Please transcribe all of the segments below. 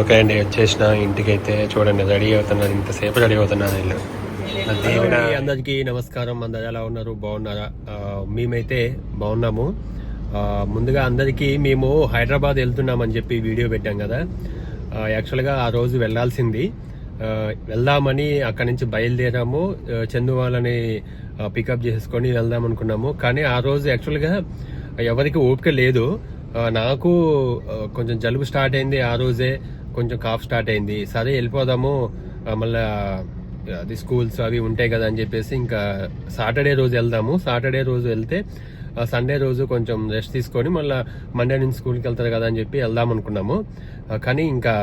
Okay అండి వచ్చేసిన ఇంటికి అయితే చూడండి రెడీ అవుతున్నారు ఇంతసేపు రెడీ అవుతున్నారు వీళ్ళు. అందరికీ నమస్కారం అందరు ఎలా ఉన్నారు బాగున్నారా? మేమైతే బాగున్నాము. ముందుగా అందరికీ మేము హైదరాబాద్ వెళ్తున్నామని చెప్పి వీడియో పెట్టాం కదా. యాక్చువల్గా ఆ రోజు వెళ్ళాల్సింది. ఆ, వెళ్దామని అక్కడి నుంచి బయలుదేరాము. చందు వాళ్ళని పికప్ చేసుకొని వెళ్దాం అనుకున్నాము. కానీ ఆ రోజు యాక్చువల్గా ఎవరికి ఓపిక లేదు. నాకు కొంచెం జలుబు స్టార్ట్ అయింది ఆ రోజే. కొంచెం కాఫ్ స్టార్ట్ అయింది. సరే వెళ్ళిపోదాము. మళ్ళా అది స్కూల్స్ అవి ఉంటాయి కదా అని చెప్పేసి ఇంకా సాటర్డే రోజు వెళ్దాము. సాటర్డే రోజు వెళ్తే సండే రోజు కొంచెం రెస్ట్ తీసుకొని మళ్ళీ మండే నుంచి స్కూల్కి వెళ్తారు కదా అని చెప్పి వెళ్దాం అనుకున్నాము. కానీ ఇంకా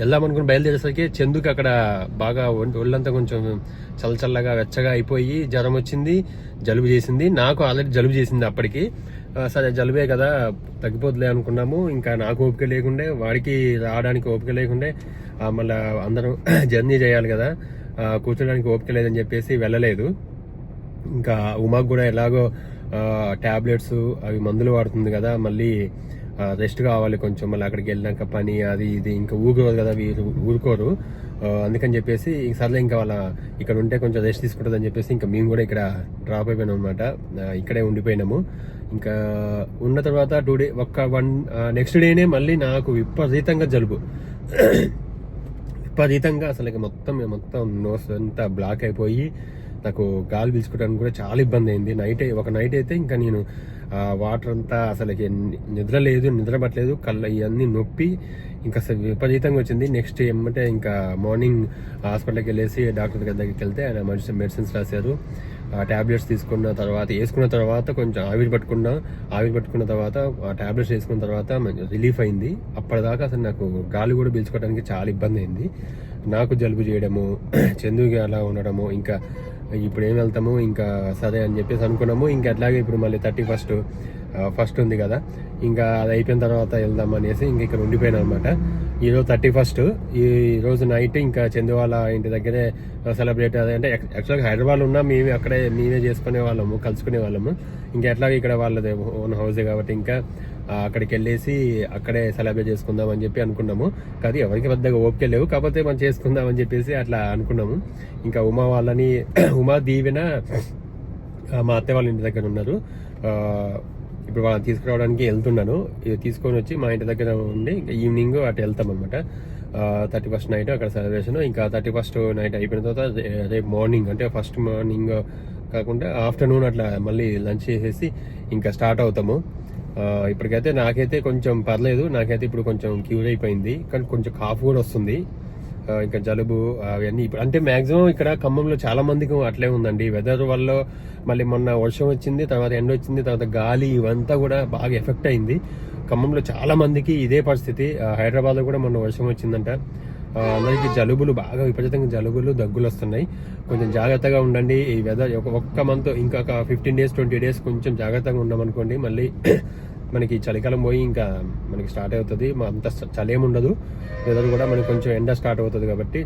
వెళ్దాం అనుకుని బయలుదేరేసరికి చందుకి అక్కడ బాగా ఒళ్ళంతా కొంచెం చల్లచల్లగా వెచ్చగా అయిపోయి జ్వరం వచ్చింది జలుబు చేసింది. నాకు ఆల్రెడీ జలుబు చేసింది అప్పటికి. సరే జలుబే కదా తగ్గిపోతులే అనుకున్నాము. ఇంకా నాకు ఓపిక లేకుండే వాడికి రావడానికి ఓపిక లేకుండే మళ్ళీ మళ్ళా అందరం జర్నీ చేయాలి కదా. కూర్చోడానికి ఓపిక లేదని చెప్పేసి వెళ్ళలేదు. ఇంకా ఉమాకు కూడా ఎలాగో టాబ్లెట్స్ అవి మందులు వాడుతుంది కదా మళ్ళీ రెస్ట్ కావాలి కొంచెం. మళ్ళీ అక్కడికి వెళ్ళినాక పని అది ఇది ఇంకా ఊరుకోదు కదా వీరు ఊరుకోరు. అందుకని చెప్పేసి సర్లే ఇంకా వాళ్ళ ఇక్కడ ఉంటే కొంచెం రెస్ట్ తీసుకుంటుంది అని చెప్పేసి ఇంకా మేము కూడా ఇక్కడ డ్రాప్ అయిపోయినాం అనమాట ఇక్కడే ఉండిపోయినాము. ఇంకా ఉన్న తర్వాత టూ డే ఒక్క వన్ నెక్స్ట్ డేనే మళ్ళీ నాకు విపరీతంగా జలుబు. విపరీతంగా అసలు మొత్తం మొత్తం నోస్ అంతా బ్లాక్ అయిపోయి నాకు గాలి పీల్చుకోవడానికి కూడా చాలా ఇబ్బంది అయింది. నైట్ ఒక నైట్ అయితే ఇంకా నేను వాటర్ అంతా అసలు నిద్ర లేదు నిద్ర పట్టలేదు కళ్ళ ఇవన్నీ నొప్పి ఇంకా అసలు విపరీతంగా వచ్చింది. నెక్స్ట్ ఏమంటే ఇంకా మార్నింగ్ హాస్పిటల్కి వెళ్ళేసి డాక్టర్ దగ్గరికి వెళ్తే ఆయన మంచి మెడిసిన్స్ రాశారు. ఆ టాబ్లెట్స్ తీసుకున్న తర్వాత వేసుకున్న తర్వాత కొంచెం ఆవిరి పట్టుకున్నా ఆవిరి పట్టుకున్న తర్వాత ఆ టాబ్లెట్స్ వేసుకున్న తర్వాత రిలీఫ్ అయింది. అప్పటిదాకా అసలు నాకు గాలి కూడా పీల్చుకోవడానికి చాలా ఇబ్బంది అయింది. నాకు జలుబు చేయడము చందుకి అలా ఉండడము ఇంకా ఇప్పుడు ఏం వెళ్తాము ఇంకా సరే అని చెప్పేసి అనుకున్నాము. ఇంకా అట్లాగే ఇప్పుడు మళ్ళీ థర్టీ ఫస్ట్ ఫస్ట్ ఉంది కదా. ఇంకా అది అయిపోయిన తర్వాత వెళ్దాం అనేసి ఇంకా ఇక్కడ ఉండిపోయాను అనమాట ఈరోజు థర్టీ ఫస్ట్ ఈ రోజు నైట్ ఇంకా చందువాల ఇంటి దగ్గరే సెలబ్రేట్ అదే అంటే యాక్చువల్గా హైదరాబాద్ ఉన్నా మేమే అక్కడే మేమే చేసుకునే వాళ్ళము కలుసుకునే వాళ్ళము. ఇంకా ఎట్లా ఇక్కడ వాళ్ళది ఓన్ హౌసే కాబట్టి ఇంకా అక్కడికి వెళ్ళేసి అక్కడే సెలబ్రేట్ చేసుకుందాం అని చెప్పి అనుకున్నాము. కానీ ఎవరికి పెద్దగా ఓపిక లేవు. కాకపోతే మనం చేసుకుందాం అని చెప్పేసి అట్లా అనుకున్నాము. ఇంకా ఉమా వాళ్ళని ఉమా దీవెన మా అత్త వాళ్ళ ఇంటి దగ్గర ఉన్నారు. ఇప్పుడు వాళ్ళని తీసుకురావడానికి వెళ్తున్నాను. ఇది తీసుకొని వచ్చి మా ఇంటి దగ్గర ఉండి ఇంకా ఈవినింగ్ అటు వెళ్తాం అనమాట థర్టీ ఫస్ట్ నైట్ అక్కడ సెలబ్రేషన్. ఇంకా థర్టీ ఫస్ట్ నైట్ అయిపోయిన తర్వాత రేపు మార్నింగ్ అంటే ఫస్ట్ మార్నింగ్ కాకుండా ఆఫ్టర్నూన్ అట్లా మళ్ళీ లంచ్ చేసేసి ఇంకా స్టార్ట్ అవుతాము. ఇప్పటికైతే నాకైతే కొంచెం పర్లేదు. నాకైతే ఇప్పుడు కొంచెం క్యూర్ అయిపోయింది. కానీ కొంచెం కాఫ్ కూడా వస్తుంది. ఇంకా జలుబు అవన్నీ ఇప్పుడు. అంటే మాక్సిమం ఇక్కడ ఖమ్మంలో చాలా మందికి అట్లే ఉందండి. వెదర్ వల్ల మళ్ళీ మొన్న వర్షం వచ్చింది తర్వాత ఎండ వచ్చింది తర్వాత గాలి ఇవంతా కూడా బాగా ఎఫెక్ట్ అయింది. ఖమ్మంలో చాలా మందికి ఇదే పరిస్థితి. హైదరాబాద్లో కూడా మొన్న వర్షం వచ్చిందంట. ఆ, అందరికీ జలుబులు బాగా విపరీతంగా జలుబులు దగ్గులు వస్తున్నాయి. కొంచెం జాగ్రత్తగా ఉండండి. ఈ వెదర్ ఒక ఒక్క మంత్ ఇంకా ఫిఫ్టీన్ డేస్ ట్వంటీ డేస్ కొంచెం జాగ్రత్తగా ఉండమనుకోండి మళ్ళీ మనకి చలికాలం పోయి ఇంకా మనకి స్టార్ట్ అవుతుంది. మా అంత చలేముండదు. ఉండదు వెదర్ కూడా మనకి కొంచెం ఎండ స్టార్ట్ అవుతుంది కాబట్టి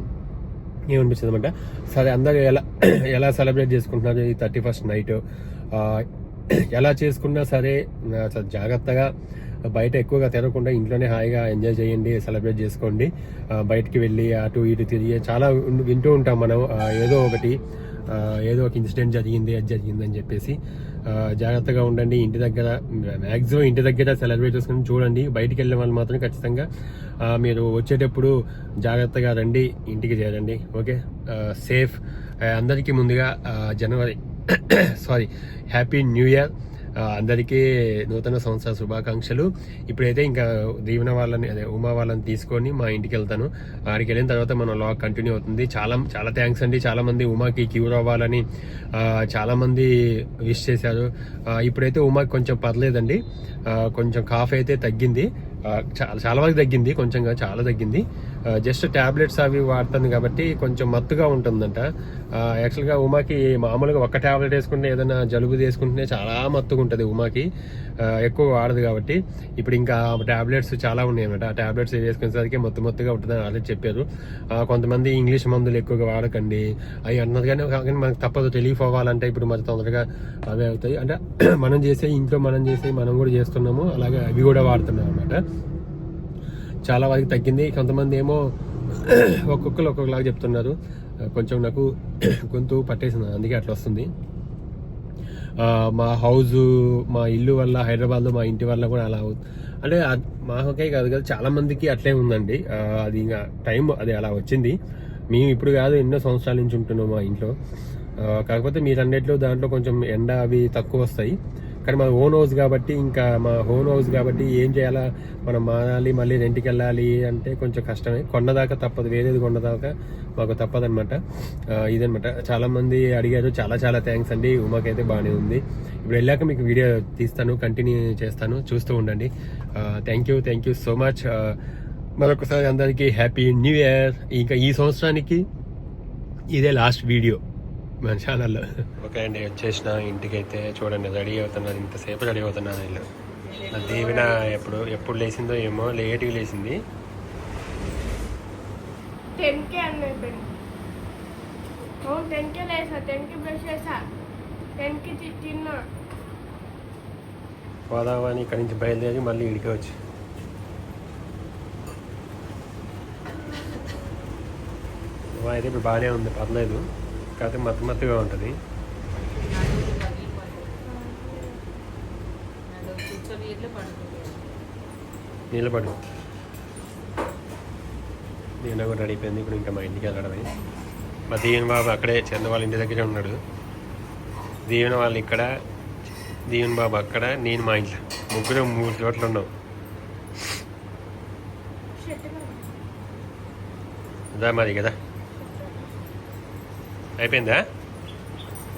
ఏమనిపిస్తుంది అనమాట సరే అందరూ ఎలా ఎలా సెలబ్రేట్ చేసుకుంటున్నారు ఈ థర్టీ ఫస్ట్ నైట్? ఎలా చేసుకున్నా సరే జాగ్రత్తగా బయట ఎక్కువగా తిరగకుండా ఇంట్లోనే హాయిగా ఎంజాయ్ చేయండి సెలబ్రేట్ చేసుకోండి. బయటికి వెళ్ళి అటు ఇటు తిరిగి చాలా వింటూ ఉంటాం మనం. ఏదో ఒకటి ఏదో ఒక ఇన్సిడెంట్ జరిగింది అది జరిగింది అని చెప్పేసి జాగ్రత్తగా ఉండండి. ఇంటి దగ్గర మ్యాక్సిమం ఇంటి దగ్గర సెలబ్రేట్ చేసుకుని చూడండి. బయటికి వెళ్ళిన వాళ్ళు మాత్రం ఖచ్చితంగా మీరు వచ్చేటప్పుడు జాగ్రత్తగా రండి ఇంటికి చేరండి. ఓకే? సేఫ్. అందరికీ ముందుగా జనవరి సారీ హ్యాపీ న్యూ ఇయర్. అందరికీ నూతన సంవత్సర శుభాకాంక్షలు. ఇప్పుడైతే ఇంకా దీవెన వాళ్ళని అదే ఉమా వాళ్ళని తీసుకొని మా ఇంటికి వెళ్తాను. ఆడికి వెళ్ళిన తర్వాత మన లాగ్ కంటిన్యూ అవుతుంది. చాలా చాలా థ్యాంక్స్ అండి. చాలా మంది ఉమాకి క్యూర్ అవ్వాలని చాలామంది చాలా మంది విష్ చేశారు. ఇప్పుడైతే ఉమాకి కొంచెం పర్లేదండి. కొంచెం కాఫ్ అయితే తగ్గింది. చాలా చాలా వరకు తగ్గింది కొంచెంగా చాలా తగ్గింది. జస్ట్ టాబ్లెట్స్ అవి వాడుతుంది కాబట్టి కొంచెం మత్తుగా ఉంటుందంట. యాక్చువల్గా ఉమాకి మామూలుగా ఒక్క టాబ్లెట్ వేసుకుంటే ఏదైనా జలుబు తీసుకుంటేనే చాలా మత్తుగా ఉంటుంది ఉమాకి. ఎక్కువ వాడదు కాబట్టి ఇప్పుడు ఇంకా టాబ్లెట్స్ చాలా ఉన్నాయి అన్నమాట ఆ టాబ్లెట్స్ వేసుకునేసరికి మొత్తం మొత్తుగా ఉంటుందని ఆల్రెడీ చెప్పారు. కొంతమంది ఇంగ్లీష్ మందులు ఎక్కువగా వాడకండి. అవి అన్నది కానీ కానీ మనకు తప్పదు. రిలీఫ్ అవ్వాలంటే ఇప్పుడు మరి తొందరగా అవే అవుతాయి. అంటే మనం చేసే ఇంట్లో మనం చేసే మనం కూడా చేస్తున్నాము. అలాగే అవి కూడా వాడుతున్నాం అనమాట చాలా వరకు తగ్గింది. కొంతమంది ఏమో ఒక్కొక్కరు ఒక్కొక్కలాగా చెప్తున్నారు. కొంచెం నాకు గొంతు పట్టేసింది. అందుకే అట్లా వస్తుంది. మా హౌస్ మా ఇల్లు వల్ల హైదరాబాద్లో మా ఇంటి వల్ల కూడా అలా అవుతుంది అంటే మాకే కాదు కదా చాలా మందికి అట్లే ఉందండి. అది ఇంకా టైం అది అలా వచ్చింది. మేము ఇప్పుడు కాదు ఎన్నో సంవత్సరాల నుంచి ఉంటున్నాం మా ఇంట్లో. కాకపోతే మీరు అన్నిట్లో దాంట్లో కొంచెం ఎండ అవి తక్కువ వస్తాయి. కానీ మా ఓన్ హౌస్ కాబట్టి ఇంకా మా ఓన్ హౌస్ కాబట్టి ఏం చేయాలా? మనం మారాలి మళ్ళీ రెంట్కి వెళ్ళాలి అంటే కొంచెం కష్టమే. కొన్నదాకా తప్పదు. వేరేది కొన్నదాకా మాకు తప్పదనమాట ఇదనమాట చాలామంది అడిగారు. చాలా చాలా థ్యాంక్స్ అండి. ఉమాకైతే బాగానే ఉంది. ఇప్పుడు వెళ్ళాక మీకు వీడియో తీస్తాను కంటిన్యూ చేస్తాను. చూస్తూ ఉండండి. Thank you thank you so much మరొకసారి అందరికీ హ్యాపీ న్యూ ఇయర్ ఇంకా ఈ సంవత్సరానికి ఇదే లాస్ట్ వీడియో మన ఛానల్లో. ఓకే అండి వచ్చేసిన ఇంటికి అయితే చూడండి రెడీ అవుతున్నాను ఇంతసేపు రెడీ అవుతున్నాను వీళ్ళు. నా దీవెన ఎప్పుడు ఎప్పుడు లేచిందో ఏమో లేట్గా లేచింది. టెన్ కే అన్నది పెళ్ళి అవును టెన్ కే లేసా టెన్కి బ్రష్ చేసా. టెన్కి తి- తిన్నా. పోదామని ఇక్కడి నుంచి బయలుదేరి మళ్ళీ ఇడికి వచ్చి. అయితే ఇప్పుడు బాగానే ఉంది పర్లేదు. కాకపోతే మత్తు మత్తుగా ఉంటుంది. నిలబడు నేను కూడా రెడీ అయిపోయింది. ఇప్పుడు ఇంకా మా ఇంటికి వెళ్ళడమే. మా దీవెన బాబు అక్కడే చంద వాళ్ళ ఇంటి దగ్గరే ఉన్నాడు. దీవెన వాళ్ళు ఇక్కడ దీవెన బాబు అక్కడ నేను మా ఇంట్లో. ముగ్గురు మూడు చోట్ల ఉన్నాం. అదా మరి కదా. అయిపోయిందా?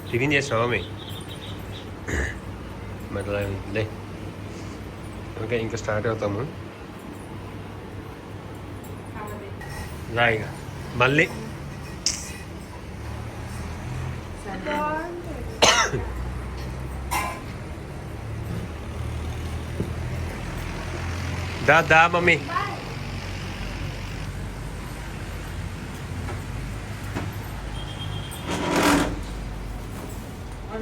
టిఫిన్ చేసినావా మీ మరి ఓకే ఇంకా స్టార్ట్ అవుతాము. రా ఇక మళ్ళీ. దా దా మమ్మీ పైన వారం రోజులు అంటారు రాను నేను నిన్న పైకి వెళ్ళాను తెలుసా? నేను ఒకదాన్ని కూర్చోను కూడా. ఇది Yeah. ఇంత గింత.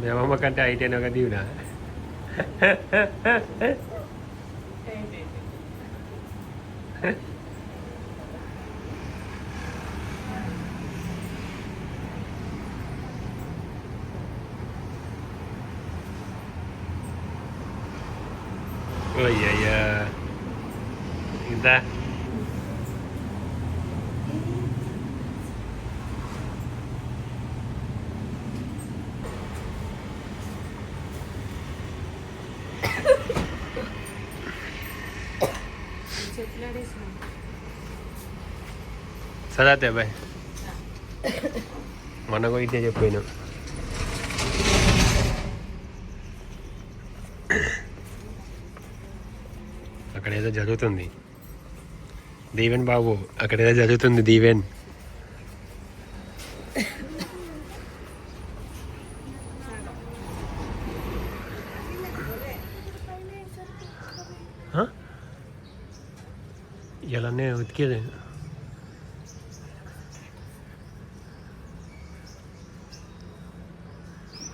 మేమమ్మ కంటే అయితేనే ఒక దీవున అయ్యయ్యా ఇందా చెట్లు ఆడేసినాం సదాతే అబ్బాయి మొన్న కూడా ఇదే చెప్పాను ఏదో జరుగుతుంది. దీవెన్ బాబు అక్కడ ఏదో జరుగుతుంది దీవెన్. ఇలానే ఉతికేది.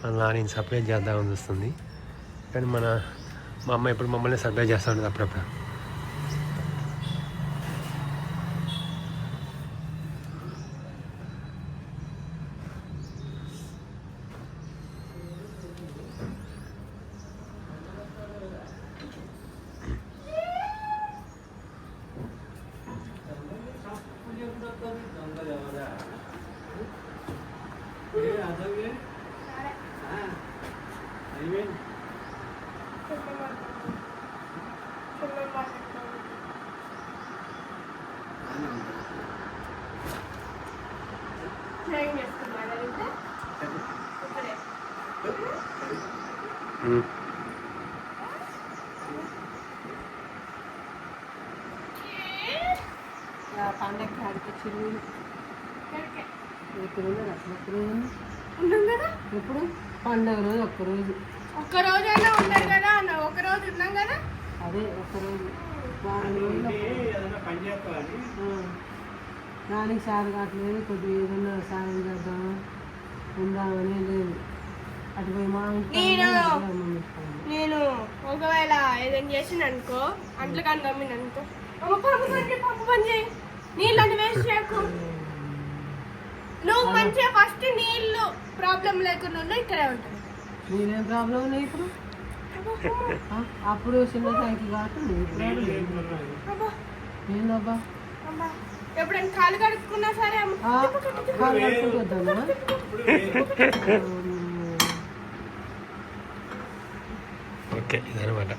అలా నేను సర్ప్రైజ్ చేద్దామని వస్తుంది కానీ మన మా అమ్మ ఇప్పుడు మమ్మల్ని సర్ప్రైజ్ చేస్తూ ఉంటుంది అప్పుడప్పుడు చిన్న మాట్లాడుతాను. చిన్న మాట్లాడుతాను. స్నేహం చేస్తున్నారా అయితే? ఇప్పుడే. ఉమ్. పండగ కాడికి చిల్లు ఉన్నది అసలు ఒక్క రోజు ఉంది. ఉన్నాం కదా ఎప్పుడు పండగ రోజు ఒక్క రోజు ఒక్క రోజైనా ఉన్నారు కదా అన్న ఒక రోజు ఉన్నాం కదా అదే ఒక్క రోజు వారం రోజులు ఆ. దానికి సార్ కావట్లేదు కొద్దిగా ఏదన్నా సాయం చేద్దాం ఉందామని లేదు అటు పోయి మా నేను-. నేను ఒకవేళ ఏదైనా చేసిన అనుకో అంట్లు కానీ గమ్మిన అనుకో అమ్మ పంపు పని చేయి పంపు పని చేయి నీళ్ళు అంటే వేస్ట్ చేయకు నువ్వు మంచిగా ఫస్ట్ నీళ్ళు ప్రాబ్లం లేకుండా ఉన్నా ఇక్కడే ఉంటాయి నీదేం ప్రాబ్లం ఉన్నాయి ఇప్పుడు? అప్పుడు చిన్న లేదు. అబ్బా, ఏందబ్బా. ఎప్పుడైనా కాలు కడుక్కున్నా సరే అమ్మ. ఆ, కాలు కడుక్కుంటూ వద్దామా? ఓకే ఇదనమాట